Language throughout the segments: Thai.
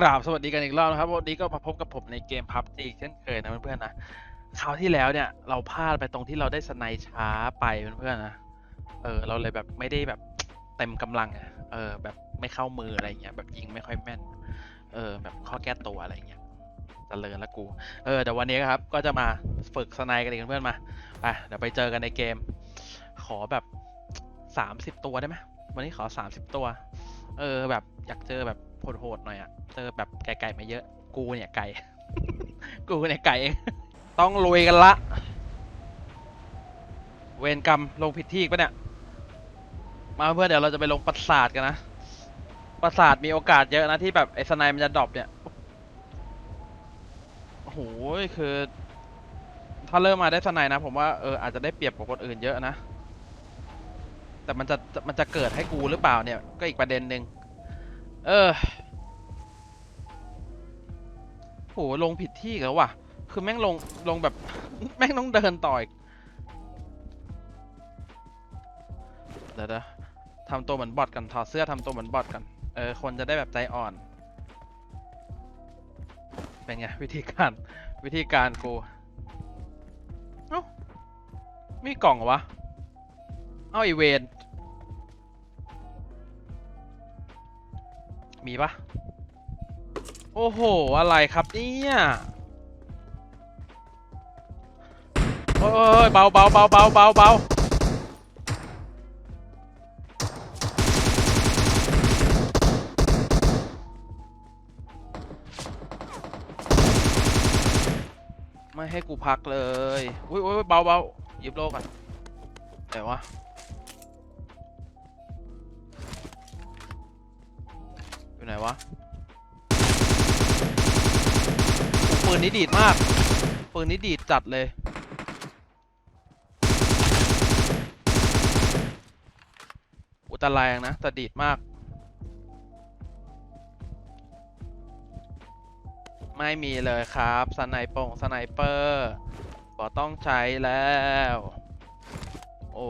กราบสวัสดีกันอีกรอบนะครับ วันนี้ก็มาพบกับผมในเกมพับจีเช่นเคยนะเพื่อนๆนะคราวที่แล้วเนี่ย เราพลาดไปตรงที่เราได้สไนช้าไปเพื่อนๆนะเออเราเลยแบบไม่ได้แบบเต็มกำลังอะเออแบบไม่เข้ามืออะไรเงี้ยแบบยิงไม่ค่อยแม่น เออแบบข้อแก้ตัวอะไรเงี้ยเจริญละกูเออแต่วันนี้ครับก็จะมาฝึกสไนกันอีกเพื่อนๆมาไปเดี๋ยวไปเจอกันในเกม ขอแบบสามสิบตัวได้ไหม วันนี้ขอสามสิบตัว เออ แบบอยากเจอแบบโหดๆหน่อยอะเจอแบบไก่ๆมาเยอะ กูเนี่ยไก่ กูเนี่ยไก่ ต้องลุยกันละ เวรกรรมลงผิดที่ปะเนี่ย มาเพื่อนเดี๋ยวเราจะไปลงปราสาทกันนะ ปราสาทมีโอกาสเยอะนะที่แบบไอ้สไนมันจะดรอปเนี่ย โอ้โห คือ ถ้าเริ่มมาได้สไนนะ ผมว่าเอออาจจะได้เปรียบกว่าคนอื่นเยอะนะ แต่มันจะมันจะเกิดให้กูหรือเปล่าเนี่ย ก็อีกประเด็นหนึ่งเออโหลงผิดที่แล้วว่ะ คือแม่งลงลงแบบ แม่งต้องเดินต่ออีกเดี๋ยวนะทำตัวเหมือนบอทกันถอดเสื้อทำตัวเหมือนบอทกันเออคนจะได้แบบใจอ่อน เป็นไงวิธีการวิธีการกูเอ้ามีกล่องเหรอวะ เอ้าอีเวน มีปะโอ้โห อะไรครับเนี่ยโอ้ยเบาเบาเบาเบาเบาเบาไม่ให้กูพักเลย อุ้ยอุ้ยเบาเบาหยิบโลกันไหนวะ วะปืนนี้ดีดมาก ปืนนี้ดีดจัดเลย อุตะแรงนะ แต่ดีดมาก ไม่มีเลยครับสไนปงสไนเปอร์ก็ต้องใช้แล้ว โอ้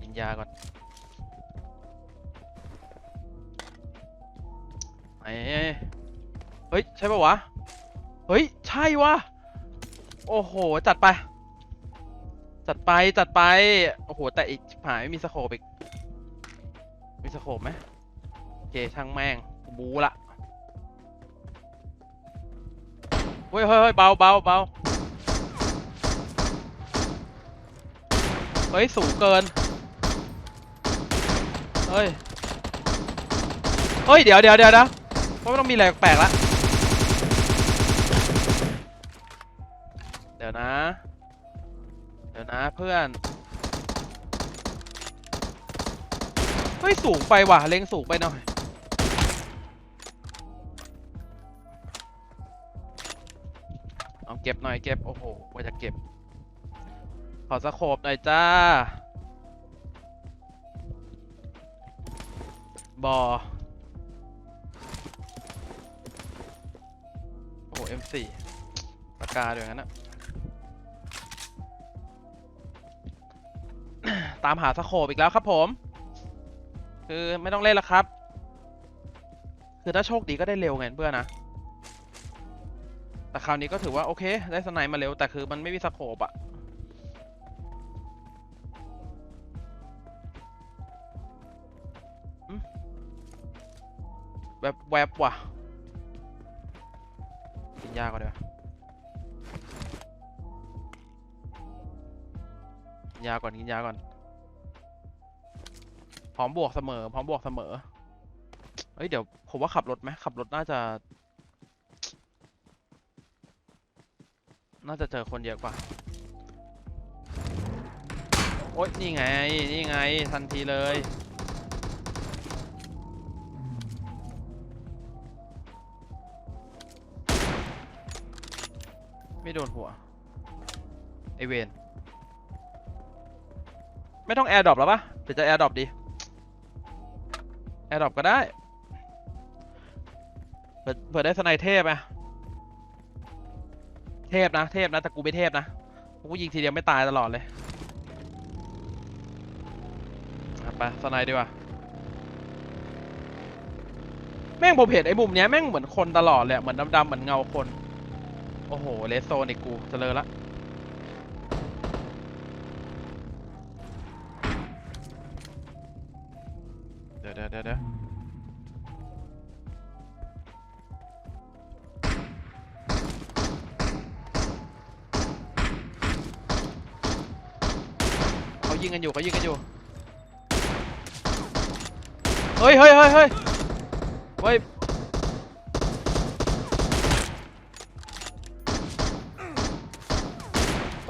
กินยาก่อน เอ้ยเฮ้ย ใช่ปะวะ เฮ้ย ใช่วะ โอ้โห จัดไป จัดไป จัดไป โอ้โห แต่อีกชิบหายไม่มีสโคปอีก มีสโคปไหมโอเค ช่างแม่งกูบูละเฮ้ยเฮ้ยเฮ้ยเบาเบาเบาเฮ้ย สูงเกิน เฮ้ย เฮ้ย เดี๋ยวเดี๋ยวเดี๋ยวนะ ว่ามันต้องมีอะไรแปลกละเดี๋ยวนะ เดี๋ยวนะเพื่อน เฮ้ย สูงไปว่ะ เล็งสูงไปหน่อย เอาเก็บหน่อยเก็บ โอ้โหว่าจะเก็บ ขอสโคบหน่อยจ้า บอ M4 ปากกาด้วยงั้นนะตามหาสโคบอีกแล้วครับผม คือไม่ต้องเล่นแล้วครับ คือถ้าโชคดีก็ได้เร็วไงเพื่อนนะ แต่คราวนี้ก็ถือว่าโอเค ได้สไนมาเร็ว แต่คือมันไม่มีสโคบอะแบบแวบว่ะ ยาก่อนเดี๋ยวยาก่อนกินยาก่อน พร้อมบวกเสมอ พร้อมบวกเสมอ เฮ้ย เดี๋ยวผมว่าขับรถไหมขับรถน่าจะ น่าจะเจอคนเยอะกว่า โอ๊ย นี่ไง นี่ไง ทันทีเลย โดนหัวไอเวนไม่ต้องแอร์ดรอปแล้วปะเดี๋ยวจะแอร์ดรอปดีแอร์ดรอปก็ได้เผื่อเผื่อได้สไนเทพอะเทพนะ เทพนะ แต่กูไม่เทพนะกูยิงทีเดียวไม่ตายตลอดเลยอะไปสไนดีกว่าแม่งผมเห็นไอ้มุมเนี้ยแม่งเหมือนคนตลอดเลยอะเหมือนดำๆเหมือนเงาคน โอ้โห เลสโซนอีกกูเจริญละเดี๋ยวเดี๋ยวเดี๋ยวเดี๋ยวเขายิงกันอยู่เขายิงกันอยู่ เฮ้ยเฮ้ยเฮ้ยเฮ้ยเฮ้ย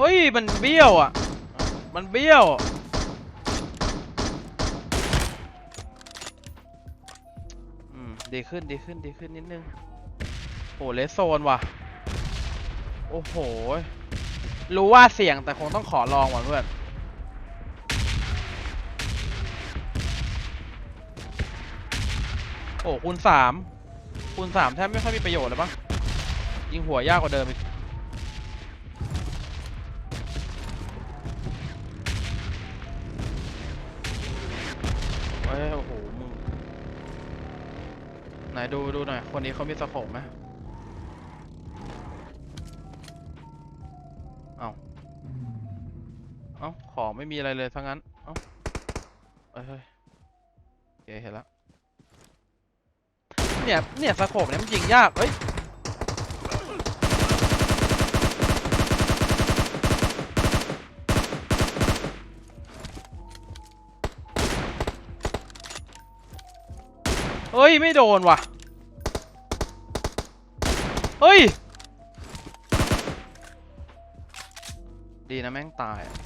ฮ้ย มันเบี้ยวอะ มันเบี้ยว อืม ดีขึ้น ดีขึ้น ดีขึ้นนิดนึง โอ้เลสโซนว่ะ โอ้โห รู้ว่าเสี่ยงแต่คงต้องขอลองว่ะเพื่อนโอ้คูณสามคูณสามแทบไม่ค่อยมีประโยชน์เลยปะยิงหัวยากกว่าเดิมอีก เฮ้ยโอ้โหมึงไหนดูดูหน่อย คนนี้เขามีสโคปไหมเอาเอาของไม่มีอะไรเลยทั้งนั้น เอาเอ้ยเฮ้ยโอเคเห็นแล้วเนี่ย เนี่ยสโคปเนี่ยมันยิงยาก เฮ้ย เฮ้ย ไม่โดนว่ะ เฮ้ย ดีนะแม่งตายอะ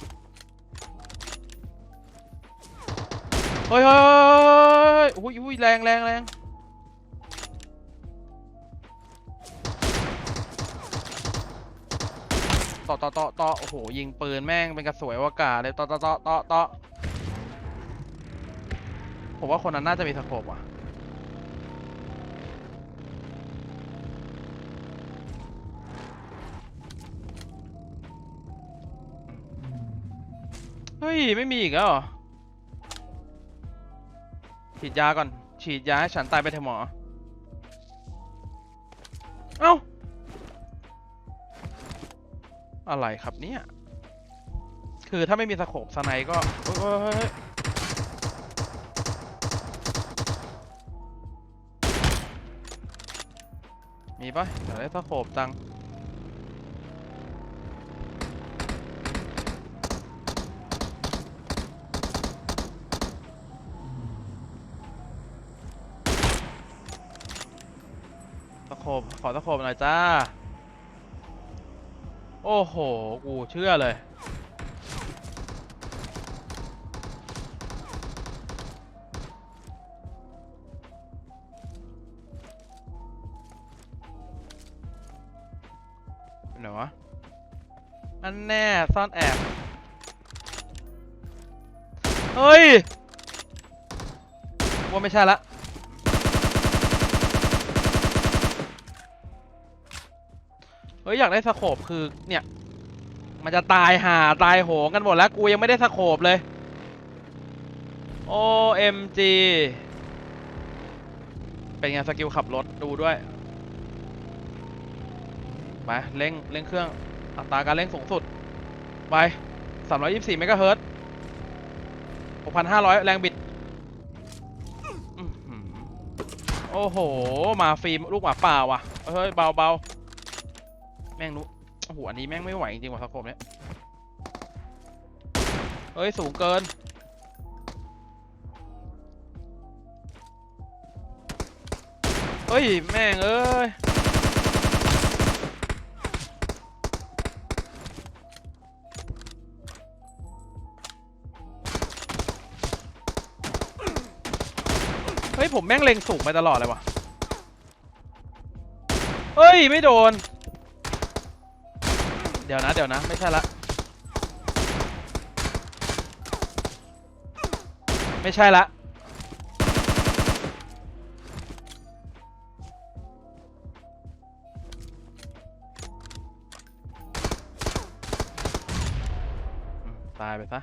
เฮ้ยเฮ้ยเฮ้ยอุ้ยอุ้ยแรงแรงแรงต่อต่อต่อต่อโอ้โห ยิงปืนแม่งเป็นกระสวยอวกาศเลยต่อต่อต่อต่อต่อผมว่าคนนั้นน่าจะมีสโคปว่ะ ฮ้ย ไม่มีอีกแล้วเหรอฉีดยาก่อน ฉีดยาให้ฉันตายไปเถอะหมอ เอ้า อะไรครับเนี่ย คือถ้าไม่มีสโคปสไนก็เฮ้ยเฮ้ยเฮ้ยเฮ้ยมีปะอยากได้สโคปจัง บขอตะโขบหน่อยจ้า โอ้โห กูเชื่อเลย ไหนวะ อันแน่ ซ่อนแอบ เฮ้ยว่าไม่ใช่ละ ฮ้ยอยากได้สโคปคือเนี่ย มันจะตายหาตายโหงกันหมดแล้วกูยังไม่ได้สโคปเลย OMG เป็นไงสกิลขับรถดูด้วยไปเร่งเร่งเครื่องอัตราการเร่งสูงสุด ไป 324เมกะเฮิรตซ์6,500 แรงบิด โอ้โห มาฟิล์มลูกหมาป่าว่ะ เฮ้ย เบาเบา แม่งรู้โอ้โหอันนี้แม่งไม่ไหวจริงๆว่ะสโคปเนี้ยเฮ้ย สูงเกิน เฮ้ย แม่ง เอ้ยเฮ้ย ผมแม่งเล็งสูงไปตลอดเลยว่ะเฮ้ย ไม่โดน เดี๋ยวนะ เดี๋ยวนะ ไม่ใช่ละ ไม่ใช่ละ ตายไปซะ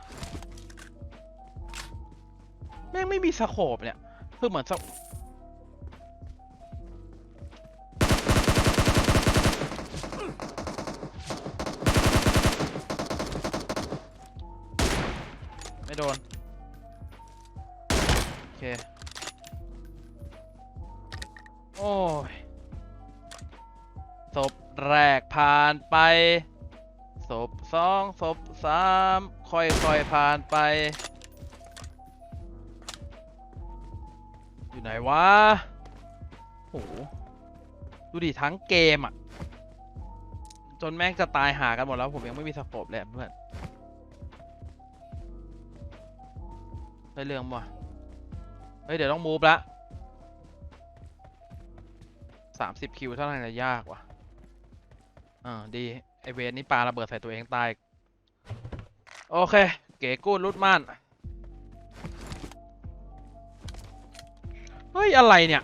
แม่งไม่มีสโคปเนี่ย คือเหมือน โดน โอเค โอ้ยศพแรกผ่านไปศพสองศพสามค่อยๆผ่านไป อยู่ไหนวะโหดูดิทั้งเกมอะ จนแม่งจะตายหากันหมดแล้ว ผมยังไม่มีสโคปเลยเพื่อน ได้เรื่องบ่เฮ้ย เดี๋ยวต้องมูฟละสามสิบคิวเท่านั้นจะยากว่ะอ่าดี ไอเวนนี่ปลาระเบิดใส่ตัวเองตาย โอเค เก๋กูดรุดม่าน เฮ้ย อะไรเนี่ย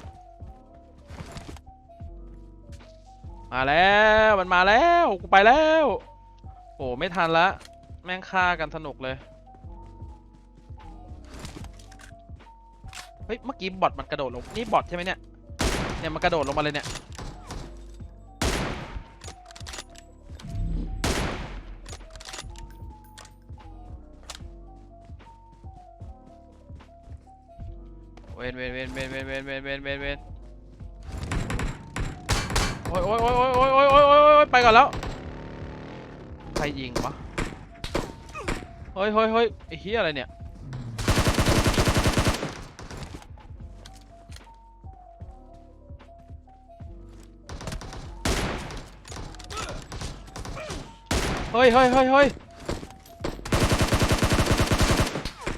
มาแล้ว มันมาแล้ว กูไปแล้ว โอ้ไม่ทันละ แม่งฆ่ากันสนุกเลย ฮ้ยเมื่อกี้บอทมันกระโดดลงนี่บอทใช่ไหมเนี่ยเนี่ยมันกระโดดลงมาเลยเนี่ยเวนเวนเวนเวนเวนเวนเวนเวนเวนเวนโอ้ยโอ้ยโอ้ยโอ้ยโอ้ยโอ้ยโอ้ยโอ้ยไปก่อนแล้วใครยิงวะเฮ้ยเฮ้ยเฮ้ยไอ้เฮียอะไรเนี่ย ฮ้ยเฮ้ยเฮ้ยเฮ้ย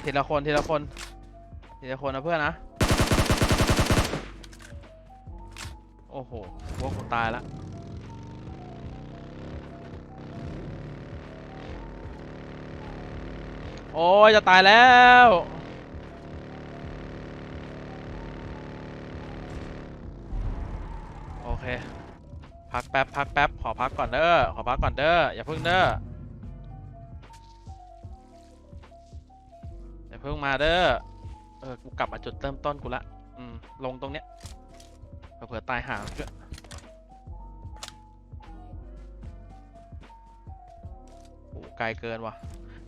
ทีละคนทีละคนทีละคนนะเพื่อนนะ โอ้โหพว่ากูตายละโอ้ยจะตายแล้วโอเค พักแป๊บพักแป๊บขอพักก่อนเด้อขอพักก่อนเด้ออย่าเพิ่งเด้ออย่าเพิ่งมาเด้อเออกูกลับมาจุดเริ่มต้นกูละอืมลงตรงเนี้ยเผื่อตายห่าด้วยโอ้ไกลเกินว่ะ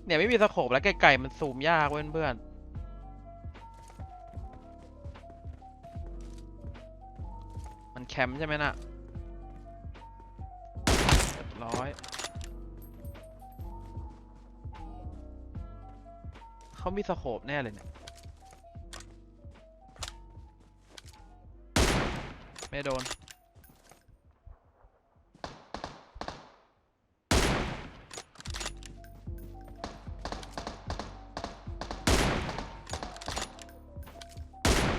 เนี่ยไม่มีสโคปแล้วไกลๆมันซูมยากเว้ยเพื่อนมันแคมป์ใช่ไหมน่ะ เขามีสโคปแน่เลยเนี่ย ไม่โดน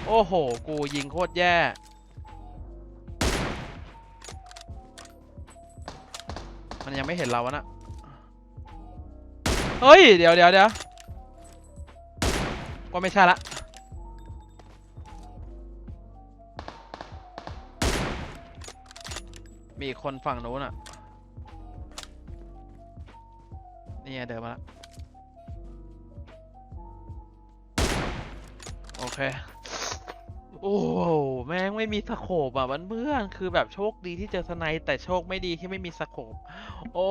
โอ้โห กูยิงโคตรแย่มันยังไม่เห็นเราวะนะ เฮ้ย เดี๋ยวเดี๋ยวเดี๋ยว ก็ไม่ใช่ละมีคนฝั่งนู้นอะ นี่ไงเดินมาละโอเค โอ้โหแม่งไม่มีสโคปอะมันเพื่อนคือแบบโชคดีที่เจอสไนแต่โชคไม่ดีที่ไม่มีสโคป โอ้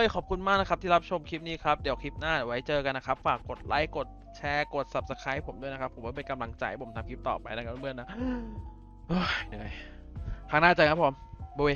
ย ขอบคุณมากนะครับที่รับชมคลิปนี้ครับ เดี๋ยวคลิปหน้าไว้เจอกันนะครับ ฝากกดไลค์กดแชร์กด subscribe ผมด้วยนะครับ ผมว่าเป็นกำลังใจผมทำคลิปต่อไปนะครับเพื่อนๆนะเหนื่อยครั้งหน้าเจอกันครับผมบุย